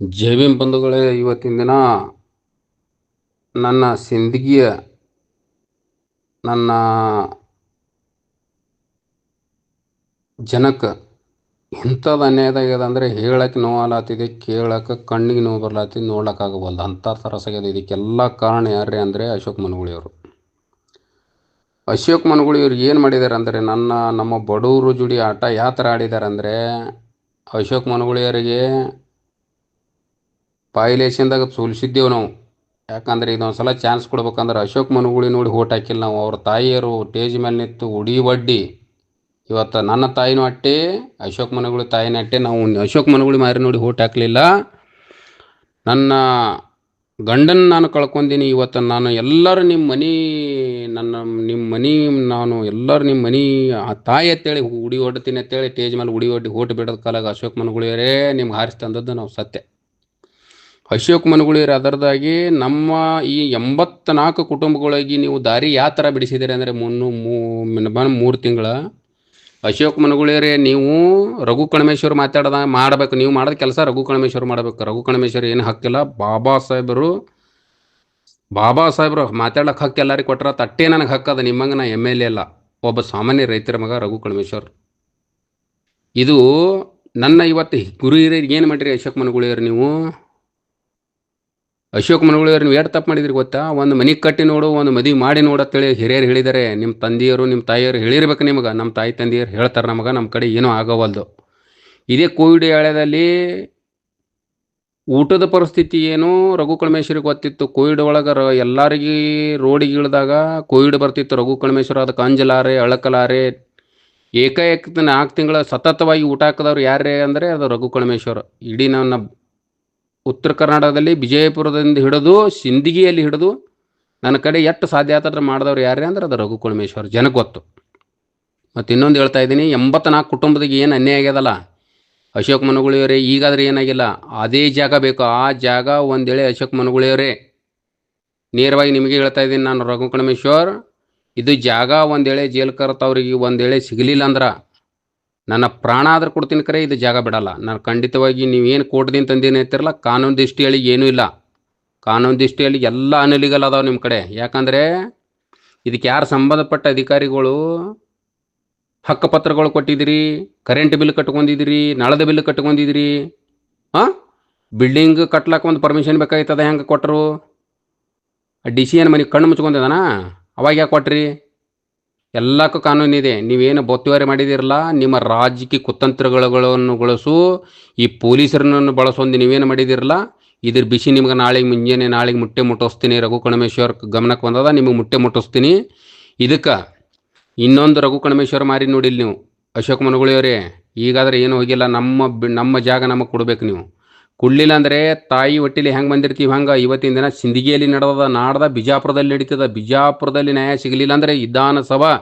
ಜೈ ಬಂಧುಗಳೇ, ಇವತ್ತಿನ ದಿನ ನನ್ನ ಸಿಂದಗಿಯ ನನ್ನ ಜನಕ್ಕೆ ಇಂಥದ್ದು ಅನ್ಯಾಯದಾಗ್ಯದ ಅಂದರೆ ಹೇಳಕ್ಕೆ ನೋವಲ್ಲಾತಿದೆ ಕೇಳಕ್ಕೆ ಕಣ್ಣಿಗೆ ನೋವು ಬರ್ಲಾತಿ ನೋಡ್ಲಕ್ಕಾಗವಲ್ದು ಅಂಥ ತರಸಾಗ್ಯದ ಇದಕ್ಕೆಲ್ಲ ಕಾರಣ ಯಾರ್ರೀ ಅಂದರೆ ಅಶೋಕ್ ಮನಗುಳಿಯವರು ಅಶೋಕ್ ಮನಗುಳಿಯವ್ರು ಏನು ಮಾಡಿದ್ದಾರೆ ಅಂದರೆ ನನ್ನ, ನಮ್ಮ ಬಡವರು ಜುಡಿ ಆಟ ಯಾವ ಥರ ಆಡಿದ್ದಾರೆ ಅಂದರೆ ಅಶೋಕ್ ಮನಗುಳಿಯವರಿಗೆ ಪಾಯ್ಲೇಷನ್ದಾಗ ಸೋಲಿಸಿದ್ದೇವೆ ನಾವು. ಯಾಕಂದ್ರೆ ಇದೊಂದು ಸಲ ಚಾನ್ಸ್ ಕೊಡ್ಬೇಕಂದ್ರೆ ಅಶೋಕ್ ಮನುಗುಳಿ ನೋಡಿ ಓಟ್ ಹಾಕಿಲ್ಲ ನಾವು. ಅವ್ರ ತಾಯಿಯರು ಟೇಜ್ ಮೇಲೆ ನಿಂತು ಉಡಿ ಒಡ್ಡಿ. ಇವತ್ತು ನನ್ನ ತಾಯಿನೂ ಅಟ್ಟೆ, ಅಶೋಕ್ ಮನುಗುಳಿ ತಾಯಿನ ಅಟ್ಟೆ. ನಾವು ಅಶೋಕ್ ಮನುಗುಳಿ ಮಾರಿ ನೋಡಿ ಓಟ್ ಹಾಕಲಿಲ್ಲ. ನನ್ನ ಗಂಡನ ನಾನು ಕಳ್ಕೊಂಡೀನಿ. ಇವತ್ತು ನಾನು ಎಲ್ಲರೂ ನಿಮ್ಮ ಮನೆ, ನನ್ನ ನಿಮ್ಮ ಮನೆ, ನಾನು ಎಲ್ಲರೂ ನಿಮ್ಮ ಮನೆ, ಆ ತಾಯಿ ಅಂತೇಳಿ ಉಡಿ ಹೊಡ್ತೀನಿ ಅಂತೇಳಿ ಟೇಜ್ ಮೇಲೆ ಉಡಿ ಒಡ್ಡಿ ಓಟ್ ಬಿಡೋದ ಕಾಲಾಗ ಅಶೋಕ್ ಮನುಗುಳಿಯರೇ ನಿಮ್ಗೆ ಹಾರಿಸ್ತಂದದ್ದು ನಾವು ಸತ್ಯ. ಅಶೋಕ್ ಮನುಗುಳಿಯರು ಅದರದಾಗಿ ನಮ್ಮ ಈ ಎಂಬತ್ನಾಲ್ಕು ಕುಟುಂಬಗಳಿಗೆ ನೀವು ದಾರಿ ಯಾವ ಥರ ಬಿಡಿಸಿದ್ದೀರಿ ಅಂದರೆ ಮುನ್ನು ಮೂರು ತಿಂಗಳ ಅಶೋಕ್ ಮನುಗುಳಿಯರೇ ನೀವು ರಘು ಕಣಮೇಶ್ವರ್ ಮಾತಾಡದ ಮಾಡಬೇಕು. ನೀವು ಮಾಡಿದ ಕೆಲಸ ರಘು ಕಣಮೇಶ್ವರ್ ಮಾಡಬೇಕು. ರಘು ಕಣಮೇಶ್ವರ್ ಏನು ಹಕ್ಕಿಲ್ಲ. ಬಾಬಾ ಸಾಹೇಬರು ಬಾಬಾ ಸಾಹೇಬರು ಮಾತಾಡೋಕೆ ಹಕ್ಕು ಎಲ್ಲರಿಗೆ ಕೊಟ್ರ ತಟ್ಟೆ ನನಗೆ ಹಕ್ಕದ ನಿಮ್ಮಂಗೆ ನಾ ಎಂ ಎಲ್ ಎ ಅಲ್ಲ. ಒಬ್ಬ ಸಾಮಾನ್ಯ ರೈತರ ಮಗ ರಘು ಕಣಮೇಶ್ವರ್. ಇದು ನನ್ನ ಇವತ್ತು ಗುರು ಹಿರಿಯರಿಗೆ ಏನು ಮಾಡಿರಿ ಅಶೋಕ್ ಮನುಗುಳಿಯರು ನೀವು? ಅಶೋಕ್ ಮನಗುಳಿಯವ್ರು ನೀವು ಎಷ್ಟು ತಪ್ಪು ಮಾಡಿದ್ರಿ ಗೊತ್ತಾ? ಒಂದು ಮನೆ ಕಟ್ಟಿ ನೋಡು, ಒಂದು ಮದುವೆ ಮಾಡಿ ನೋಡು ಅಂತೇಳಿ ಹಿರಿಯರು ಹೇಳಿದ್ದಾರೆ ನಿಮ್ಮ ತಂದೆಯವರು ನಿಮ್ಮ ತಾಯಿಯವರು ಹೇಳಿರ್ಬೇಕು ನಿಮಗೆ. ನಮ್ಮ ತಾಯಿ ತಂದೆಯರು ಹೇಳ್ತಾರೆ ನಮಗೆ ನಮ್ಮ ಕಡೆ ಏನೂ ಆಗೋವಲ್ದು. ಇದೇ ಕೋವಿಡ್ ಏಳದಲ್ಲಿ ಊಟದ ಪರಿಸ್ಥಿತಿ ಏನು? ರಘು ಕಳಮೇಶ್ವರಿಗೆ ಗೊತ್ತಿತ್ತು. ಕೋವಿಡ್ ಒಳಗೆ ಎಲ್ಲರಿಗೆ ರೋಡಿಗೆ ಇಳಿದಾಗ ಕೋವಿಡ್ ಬರ್ತಿತ್ತು. ರಘು ಕಳಮೇಶ್ವರ ಅದಕ್ಕೆ ಅಂಜಲಾರೆ ಅಳಕಲಾರೆ. ಏಕಾಏಕ ನಾಲ್ಕು ತಿಂಗಳ ಸತತವಾಗಿ ಊಟ ಹಾಕಿದವ್ರು ಯಾರೇ ಅಂದರೆ ಅದು ರಘು ಕಳಮೇಶ್ವರ. ಇಡೀ ನನ್ನ ಉತ್ತರ ಕರ್ನಾಟಕದಲ್ಲಿ ವಿಜಯಪುರದಿಂದ ಹಿಡಿದು ಸಿಂದಗಿಯಲ್ಲಿ ಹಿಡಿದು ನನ್ನ ಕಡೆ ಎಷ್ಟು ಸಾಧ್ಯ ಆತಾದ್ರೆ ಮಾಡಿದವ್ರು ಯಾರೇ ಅಂದ್ರೆ ಅದು ರಘು ಕುಳಮೇಶ್ವರ್ ಜನಕ್ಕೆ ಗೊತ್ತು. ಮತ್ತು ಇನ್ನೊಂದು ಹೇಳ್ತಾ ಇದ್ದೀನಿ, ಎಂಬತ್ನಾಲ್ಕು ಕುಟುಂಬದಿಗೆ ಏನು ಅನ್ಯಾಯ ಆಗ್ಯದಲ್ಲ? ಅಶೋಕ್ ಮನುಗುಳಿಯವರೇ, ಈಗಾದರೆ ಏನಾಗಿಲ್ಲ? ಅದೇ ಜಾಗ ಬೇಕು. ಆ ಜಾಗ ಒಂದೇಳೆ ಅಶೋಕ್ ಮನುಗುಳಿಯವರೇ. ನೇರವಾಗಿ ನಿಮಗೆ ಹೇಳ್ತಾ ಇದ್ದೀನಿ, ನಾನು ರಘು ಕಣಮೇಶ್ವರ್ ಇದು ಜಾಗ ಒಂದೇಳೆ ಜೇಲ್ ಕರ್ತವ್ರಿಗೆ ಒಂದೇಳೆ ಸಿಗಲಿಲ್ಲ ಅಂದ್ರೆ ನನ್ನ ಪ್ರಾಣ ಆದ್ರೆ ಕೊಡ್ತೀನಿ ಕರೆ, ಇದು ಜಾಗ ಬಿಡಲ್ಲ. ನಾನು ಖಂಡಿತವಾಗಿ ನೀವೇನು ಕೋರ್ಟ್ದಿಂದ ತಂದೇನು ಹೇಳ್ತಿರಲ್ಲ ಕಾನೂನು ದೃಷ್ಟಿಯಲ್ಲಿ ಏನೂ ಇಲ್ಲ. ಕಾನೂನು ದೃಷ್ಟಿಯಲ್ಲಿ ಎಲ್ಲ ಅನಿಲಿಗಲ್ ಅದಾವೆ ನಿಮ್ಮ ಕಡೆ. ಯಾಕಂದರೆ ಇದಕ್ಕೆ ಯಾರು ಸಂಬಂಧಪಟ್ಟ ಅಧಿಕಾರಿಗಳು ಹಕ್ಕುಪತ್ರಗಳು ಕೊಟ್ಟಿದ್ದೀರಿ, ಕರೆಂಟ್ ಬಿಲ್ ಕಟ್ಕೊಂಡಿದ್ದೀರಿ, ನಳದ ಬಿಲ್ ಕಟ್ಕೊಂಡಿದ್ದೀರಿ ಹಾಂ ಬಿಲ್ಡಿಂಗ್ ಕಟ್ಲಕ್ಕೆ ಒಂದು ಪರ್ಮಿಷನ್ ಬೇಕಾಯ್ತದ ಹೆಂಗೆ ಕೊಟ್ಟರು ಡಿ ಸಿ ಏನು ಮನೆಗೆ ಕಣ್ಣು ಮುಚ್ಕೊಂಡಿದಾನ ಅವಾಗ ಯಾಕೆ ಕೊಟ್ರಿ? ಎಲ್ಲಕ್ಕೂ ಕಾನೂನಿದೆ. ನೀವೇನು ಬೊತ್ತುವರಿ ಮಾಡಿದಿರಲ್ಲ, ನಿಮ್ಮ ರಾಜಕೀಯ ಕುತಂತ್ರಗಳನ್ನು ಬಳಸು ಈ ಪೊಲೀಸರನ್ನು ಬಳಸೊಂದು ನೀವೇನು ಮಾಡಿದಿರಲ್ಲ, ಇದ್ರ ಬಿಸಿ ನಿಮ್ಗೆ ನಾಳೆಗೆ ಮುಂಜಾನೆ ನಾಳೆಗೆ ಮುಟ್ಟೆ ಮುಟ್ಟಿಸ್ತೀನಿ, ರಘು ಕಣಮೇಶ್ವರ್ ಗಮನಕ್ಕೆ ಬಂದದ, ನಿಮಗೆ ಮುಟ್ಟೆ ಮುಟ್ಟಿಸ್ತೀನಿ. ಇದಕ್ಕೆ ಇನ್ನೊಂದು ರಘು ಕಣಮೇಶ್ವರ ಮಾರಿ ನೋಡಿಲ್ಲ ನೀವು. ಅಶೋಕ್ ಮನಗುಳಿಯವರೇ, ಈಗಾದ್ರೆ ಏನು ಹೋಗಿಲ್ಲ, ನಮ್ಮ ನಮ್ಮ ಜಾಗ ನಮಗೆ ಕೊಡಬೇಕು ನೀವು. ಕೊಡಲಿಲ್ಲ ಅಂದರೆ ತಾಯಿ ಒಟ್ಟಿಲಿ ಹೆಂಗೆ ಬಂದಿರ್ತೀವಿ ಹಂಗೆ ಇವತ್ತಿನ ದಿನ ಸಿಂದಗಿಯಲ್ಲಿ ನಡೆದ ನಾಡ್ದ ಬಿಜಾಪುರದಲ್ಲಿ ನಡೀತದ. ಬಿಜಾಪುರದಲ್ಲಿ ನ್ಯಾಯ ಸಿಗಲಿಲ್ಲ ಅಂದರೆ ವಿಧಾನಸಭಾ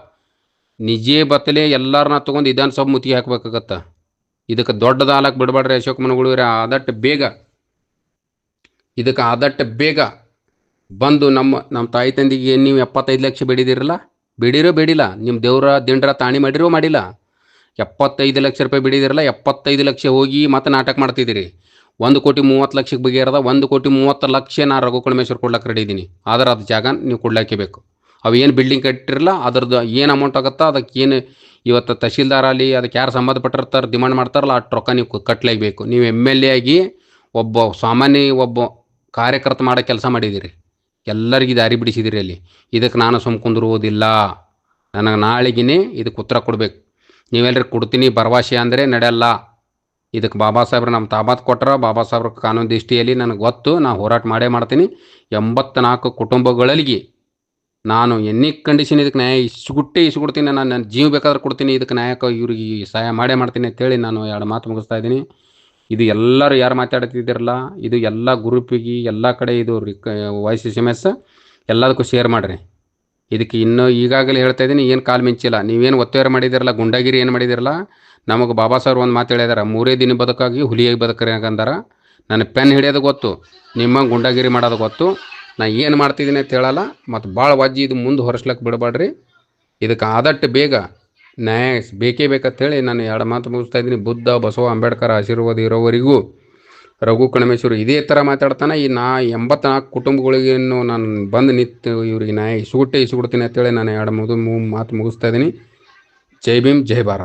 ನಿಜೇ ಬತ್ತಲೆ ಎಲ್ಲರನ್ನ ತೊಗೊಂಡು ವಿಧಾನಸಭಾ ಮುತ್ತಿಗೆ ಹಾಕ್ಬೇಕಾಗತ್ತ. ಇದಕ್ಕೆ ದೊಡ್ಡದ ಹಾಲಕ್ಕೆ ಬಿಡಬೇಡ್ರಿ ಅಶೋಕ್ ಮನುಗುಳಿಯವರೇ. ಆದಟ್ಟು ಬೇಗ, ಇದಕ್ಕೆ ಆದಟ್ಟು ಬೇಗ ಬಂದು ನಮ್ಮ ನಮ್ಮ ತಾಯಿ ತಂದೆಗೆ ನೀವು ಎಪ್ಪತ್ತೈದು ಲಕ್ಷ ಬೇಡಿದಿರಲ್ಲ? ಬೇಡಿರೋ ಬೇಡಿಲ್ಲ. ನಿಮ್ಮ ದೇವ್ರ ದಿಂಡ್ರ ತಾಣಿ ಮಾಡಿರೋ ಮಾಡಿಲ್ಲ. ಎಪ್ಪತ್ತೈದು ಲಕ್ಷ ರೂಪಾಯಿ ಬಿಡಿದಿರಲ್ಲ? ಎಪ್ಪತ್ತೈದು ಲಕ್ಷ ಹೋಗಿ ಮತ್ತೆ ನಾಟಕ ಮಾಡ್ತಿದ್ದೀರಿ. ಒಂದು ಕೋಟಿ ಮೂವತ್ತು ಲಕ್ಷಕ್ಕೆ ಬಗೆಹರದ ಒಂದು ಕೋಟಿ ಮೂವತ್ತು ಲಕ್ಷ ನಾನು ರಘು ಕಳಮೇಶ್ವರ್ ಕೊಡ್ಲಕ್ಕೆ ರೆಡಿ ಇದ್ದೀನಿ ಆದ್ರೆ ಅದು ಜಾಗ ನೀವು ಕೊಡ್ಲಾಕೆ ಬೇಕು. ಅವು ಏನು ಬಿಲ್ಡಿಂಗ್ ಕಟ್ಟಿರಲ್ಲ ಅದ್ರದ್ದು ಏನು ಅಮೌಂಟ್ ಆಗುತ್ತೋ ಅದಕ್ಕೆ ಏನು ಇವತ್ತು ತಹಶೀಲ್ದಾರ್ ಅಲ್ಲಿ ಅದಕ್ಕೆ ಯಾರು ಸಂಬಂಧಪಟ್ಟಿರ್ತಾರೆ ಡಿಮಾಂಡ್ ಮಾಡ್ತಾರಲ್ಲ ಆ ರೊಕ್ಕ ನೀವು ಕಟ್ಟಲೇಬೇಕು ನೀವು ಎಂ ಎಲ್ ಎ ಆಗಿ ಒಬ್ಬ ಸಾಮಾನ್ಯ ಒಬ್ಬ ಕಾರ್ಯಕರ್ತ ಮಾಡೋ ಕೆಲಸ ಮಾಡಿದ್ದೀರಿ ಎಲ್ಲರಿಗೂ ದಾರಿ ಬಿಡಿಸಿದಿರಿ ಅಲ್ಲಿ. ಇದಕ್ಕೆ ನಾನು ಸುಮ್ ಕುಂದಿರುವುದಿಲ್ಲ. ನನಗೆ ನಾಳೆಗಿನೇ ಇದಕ್ಕೆ ಉತ್ತರ ಕೊಡಬೇಕು. ನೀವೆಲ್ಲರೂ ಕೊಡ್ತೀನಿ, ಭರವಸೆ ಅಂದರೆ ನಡೆಯಲ್ಲ. ಇದಕ್ಕೆ ಬಾಬಾ ಸಾಹೇಬ್ರು ನಮ್ಮ ತಾಬಾತ್ ಕೊಟ್ಟರ ಬಾಬಾ ಸಾಹೇಬ್ರ ಕಾನೂನು ದೃಷ್ಟಿಯಲ್ಲಿ ನನಗೆ ಗೊತ್ತು ನಾನು ಹೋರಾಟ ಮಾಡೇ ಮಾಡ್ತೀನಿ. ಎಂಬತ್ನಾಲ್ಕು ಕುಟುಂಬಗಳಿಗೆ ನಾನು ಎನ್ನಿ ಕಂಡೀಷನ್ ಇದಕ್ಕೆ ನ್ಯಾಯ ಇಸ್ಗುಟ್ಟೆ ಇಸ್ಕೊಡ್ತೀನಿ ನಾನು ನನ್ನ ಜೀವ ಬೇಕಾದ್ರೆ ಕೊಡ್ತೀನಿ, ಇದಕ್ಕೆ ನಾಯಕ ಇವ್ರಿಗೆ ಸಹಾಯ ಮಾಡೇ ಮಾಡ್ತೀನಿ ಅಂತೇಳಿ ನಾನು ಎರಡು ಮಾತು ಮುಗಿಸ್ತಾ ಇದ್ದೀನಿ. ಇದು ಎಲ್ಲರೂ ಯಾರು ಮಾತಾಡ್ತಿದ್ದೀರಲ್ಲ, ಇದು ಎಲ್ಲ ಗ್ರೂಪಿಗೆ ಎಲ್ಲ ಕಡೆ ಇದು ರಿಕ್ ವಾಯ್ಸ್ ಎಸ್ ಎಂ ಎಸ್ ಎಲ್ಲದಕ್ಕೂ ಶೇರ್ ಮಾಡಿರಿ. ಇದಕ್ಕೆ ಇನ್ನೂ ಈಗಾಗಲೇ ಹೇಳ್ತಾ ಇದ್ದೀನಿ, ಏನು ಕಾಲು ಮಿಂಚಿಲ್ಲ. ನೀವೇನು ಒತ್ತುವರಿ ಮಾಡಿದಿರಲ್ಲ, ಗುಂಡಾಗಿರಿ ಏನು ಮಾಡಿದಿರಲ್ಲ, ನಮಗೆ ಬಾಬಾ ಸರ್ ಒಂದು ಮಾತು ಹೇಳಿದಾರೆ ಮೂರೇ ದಿನ ಬದುಕಾಗಿ ಹುಲಿಯಾಗಿ ಬದುಕ್ರಿ ಹಾಗಂದಾರ. ನನ್ನ ಪೆನ್ ಹಿಡಿಯೋದು ಗೊತ್ತು, ನಿಮ್ಮ ಗುಂಡಾಗಿರಿ ಮಾಡೋದು ಗೊತ್ತು. ನಾ ಏನು ಮಾಡ್ತಿದ್ದೀನಿ ಅಂತ ಹೇಳಲ್ಲ ಮತ್ತು ಭಾಳ ವಜ್ಜಿ ಇದು ಮುಂದೆ ಹೊರಸ್ಲಕ್ಕೆ ಬಿಡಬೇಡ್ರಿ ಇದಕ್ಕೆ ಆದಷ್ಟು ಬೇಗ, ನ್ಯಾಯ ಬೇಕೇ ಬೇಕಂತೇಳಿ ನಾನು ಎರಡು ಮಾತು ಮುಗಿಸ್ತಾ ಇದ್ದೀನಿ. ಬುದ್ಧ, ಬಸವ ಅಂಬೇಡ್ಕರ್ ಆಶೀರ್ವಾದ ಇರೋವರೆಗೂ. ರಘು ಕಣಮೇಶ್ವರು ಇದೇ ಥರ ಮಾತಾಡ್ತಾನೆ. ಈ ನಾ ಎಂಬತ್ನಾಲ್ಕು ಕುಟುಂಬಗಳಿಗೆ ನಾನು ಬಂದು ನಿಂತು ಇವ್ರಿಗೆ ನಾ ಇಸುಗುಟ್ಟೆ ಇಸುಗುಡ್ತೀನಿ ಅಂತೇಳಿ ನಾನು ಎರಡು ಮುದು ಮಾತು ಮುಗಿಸ್ತಾ ಇದ್ದೀನಿ. ಜೈ ಭೀಮ್, ಜೈ ಭಾರತ್.